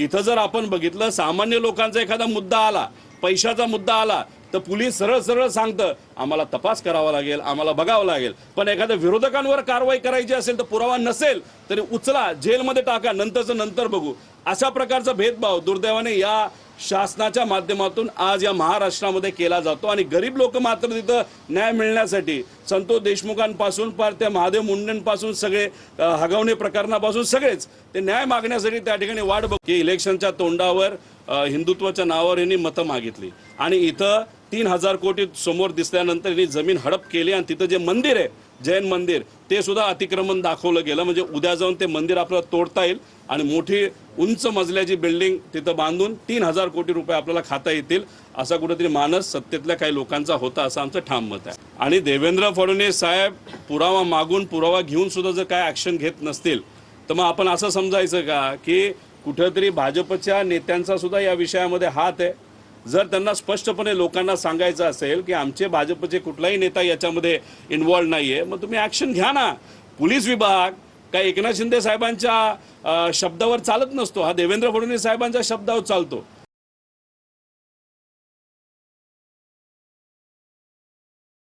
इथं जर आपण बघितलं सामान्य लोकांचा एखादा मुद्दा आला पैशाचा मुद्दा आला तर पोलीस सरळ सरळ सांगतं आम्हाला तपास करावा लागेल आम्हाला बघावं लागेल. पण एखाद्या विरोधकांवर कारवाई करायची असेल तर पुरावा नसेल तरी उचला जेलमध्ये टाका नंतरचं नंतर बघू. अशा प्रकारचा भेदभाव दुर्दैवाने या शासनाच्या माध्यमातून आज या महाराष्ट्रामध्ये केला जातो आणि गरीब लोक मात्र तिथं न्याय मिळण्यासाठी संतोष देशमुखांपासून पार त्या महादेव मुंडेंपासून सगळे हगवणे प्रकरणापासून सगळेच ते न्याय मागण्यासाठी त्या ठिकाणी वाट बघ की इलेक्शनच्या तोंडावर हिंदुत्वाच्या नावावर यांनी मतं मागितली. आणि इथं तीन हजार कोटी समोर दिसल्यानंतर यांनी जमीन हडप केली आणि तिथं जे मंदिर आहे जैन मंदिर ते सुद्धा अतिक्रमण दाखवलं गेलं. म्हणजे उद्या जाऊन ते मंदिर आपल्याला तोडता येईल आणि मोठी उंच मजल्याची बिल्डिंग तिथं बांधून तीन हजार कोटी रुपये आपल्याला खाता येतील असा कुठेतरी मानस सत्तेतल्या काही लोकांचा होता असं आमचं ठाम मत आहे. आणि देवेंद्र फडणवीस साहेब पुरावा मागून पुरावा घेऊन सुद्धा जर काय ऍक्शन घेत नसतील तर मग आपण असं समजायचं का की कुठंतरी भाजपच्या नेत्यांचा सुद्धा या विषयामध्ये हात आहे. जर त्यांना स्पष्टपणे लोकांना सांगायचं असेल की आमचे भाजपचे कुठलाही नेता याच्यामध्ये इन्व्हॉल्व नाहीये मग तुम्ही ऍक्शन घ्या ना. पोलीस विभाग काय एकनाथ शिंदे साहेबांच्या शब्दावर चालत नसतो. हा देवेंद्र फडणवीस साहेबांच्या शब्दावर चालतो.